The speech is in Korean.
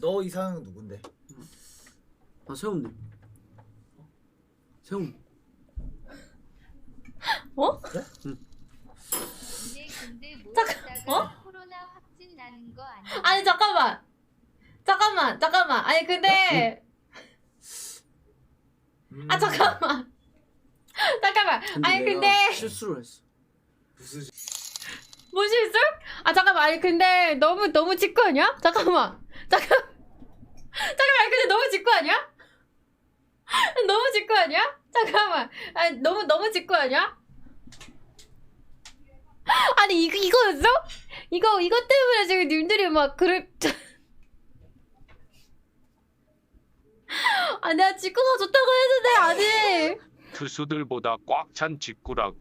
너 이상형 누군데? 아 세훈님. 세훈. 어? 잠깐 어? 코로나 확진 나는 거 아니야? 아니 잠깐만 잠깐만 잠깐만 아니 근데 음, 아 잠깐만 잠깐만 근데 아니 내가 근데 실수를 했어. 무슨 뭐 실수? 아 잠깐만 아니 근데 너무 너무 직구 아니야? 잠깐만 잠깐 잠깐만 아니 근데 너무 직구 아니야? 너무 직구 아니야? 잠깐만 아니 너무 너무 직구 아니야? 아니 이거 이거였어? 이거 이거 때문에 지금 님들이 막 그럴 아 내가 직구가 좋다고 했는데 아니 투수들보다 꽉 찬 직구라고